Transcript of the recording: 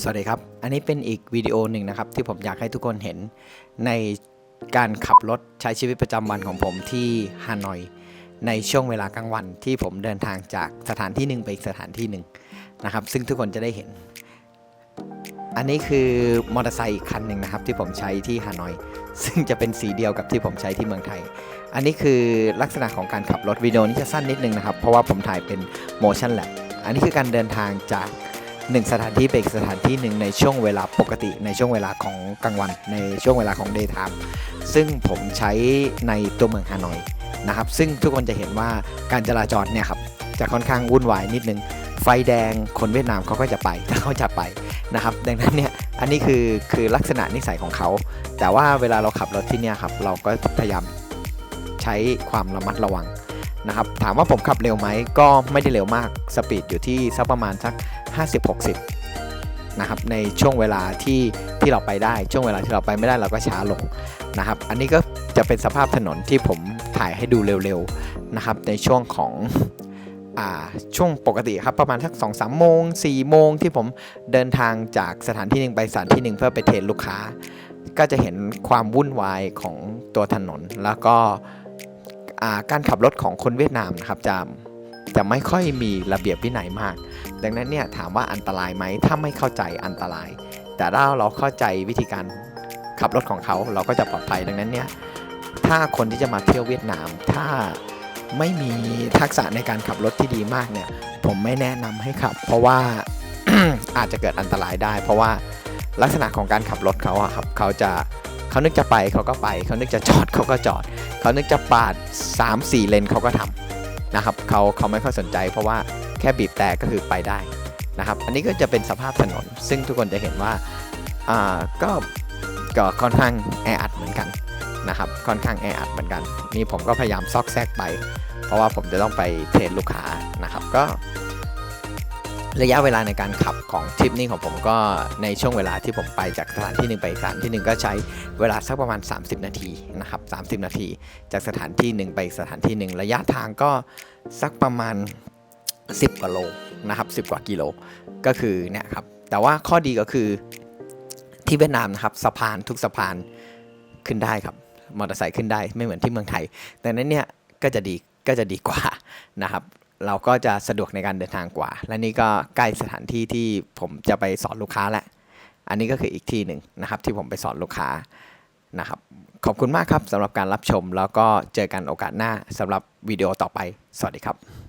สวัสดีครับ อันนี้เป็นอีกวิดีโอหนึ่งนะครับ ที่ผมอยากให้ทุกคนเห็นในการขับรถใช้ชีวิตประจำวันของผมที่ฮานอย ในช่วงเวลากลางวันที่ผมเดินทางจากสถานที่หนึ่งไปอีกสถานที่หนึ่งนะครับ ซึ่งทุกคนจะได้เห็น อันนี้คือมอเตอร์ไซค์อีกคันหนึ่งนะครับ ที่ผมใช้ที่ฮานอย ซึ่งจะเป็นสีเดียวกับที่ผมใช้ที่เมืองไทย อันนี้คือลักษณะของการขับรถวิดีโอนี้จะสั้นนิดนึงนะครับ เพราะว่าผมถ่ายเป็น motion lab อันนี้คือการเดินทางจาก หนึ่งสถานที่ไปอีกสถานที่หนึ่งในช่วงเวลาปกติในช่วงเวลาของกลางวัน ในช่วงเวลาของ day time ซึ่งผมใช้ในตัวเมืองฮานอยนะครับ ซึ่งทุกคนจะเห็นว่าการจราจรเนี่ยครับจะค่อนข้างวุ่นวายนิดนึง ไฟแดงคนเวียดนามเขาก็จะไปเขาจะไปนะครับดังนั้นเนี่ยอันนี้คือคือลักษณะนิสัยของเขา แต่ว่าเวลาเราขับรถที่เนี่ยครับเราก็พยายามใช้ความระมัดระวัง นะครับถามว่าผมขับเร็วไหมก็ไม่ได้เร็วมากสปีดอยู่ที่สักประมาณสัก 50-60 นะครับในช่วงเวลาที่ที่เราไปได้ช่วงเวลาที่เราไปไม่ได้เราก็ช้าลงนะครับ อันนี้ก็จะเป็นสภาพถนนที่ผมถ่ายให้ดูเร็วๆนะครับในช่วงของอ่าช่วงปกติครับประมาณสัก2 3โมง4โมงที่ผมเดินทางจากสถานที่หนึ่งไปสถานที่หนึ่งเพื่อไปเทรนลูกค้า ก็จะเห็นความวุ่นวายของตัวถนนแล้วก็ การขับรถของคนเวียดนามนะครับจะจะไม่ค่อยมีระเบียบวินัยมาก ดังนั้นเนี่ยถามว่าอันตรายไหมถ้าไม่เข้าใจอันตราย แต่ถ้าเราเข้าใจวิธีการขับรถของเขาเราก็จะปลอดภัยดังนั้นเนี่ยถ้าคนที่จะมาเที่ยวเวียดนาม ถ้าไม่มีทักษะในการขับรถที่ดีมากเนี่ยผมไม่แนะนำให้ขับ เพราะว่าอาจจะเกิดอันตรายได้ เพราะว่าลักษณะของการขับรถเขาอะครับเขาจะเขานึกจะไปเขาก็ไป เขานึกจะจอดเขาก็จอด เขานึกจะปาด 3-4 เลนเขาก็ทำนะครับเขาเขาไม่ค่อยสนใจ เพราะว่าแค่บีบแต่ก็คือไปได้นะครับ อันนี้ก็จะเป็นสภาพถนน ซึ่งทุกคนจะเห็นว่าอ่าก็ก็ค่อนข้างแออัดเหมือนกันนะครับ ค่อนข้างแออัดเหมือนกัน นี่ผมก็พยายามซอกแซกไป เพราะว่าผมจะต้องไปเทรนลูกค้านะครับ ก็ ระยะเวลาในการขับของทริปนี้ของผมก็ในช่วงเวลาที่ผมไปจากสถานที่หนึ่งไปสถานที่หนึ่งก็ใช้เวลาสักประมาณ 30 นาทีนะครับ30 นาที จากสถานที่หนึ่งไปสถานที่หนึ่งระยะทางก็สักประมาณ 10กว่าโลนะครับ10 กว่ากิโลก็คือเนี่ยครับแต่ว่าข้อดีก็คือที่เวียดนามนะครับสะพานทุกสะพานขึ้นได้ครับมอเตอร์ไซค์ขึ้นได้ไม่เหมือนที่เมืองไทยดังนั้นเนี่ยก็จะดีก็จะดีกว่านะครับ เราก็จะสะดวกในการเดินทางกว่า และนี่ก็ใกล้สถานที่ที่ผมจะไปสอนลูกค้าแหละ อันนี้ก็คืออีกที่หนึ่งนะครับ ที่ผมไปสอนลูกค้านะครับ ขอบคุณมากครับสำหรับการรับชม แล้วก็เจอกันโอกาสหน้าสำหรับวิดีโอต่อไป สวัสดีครับ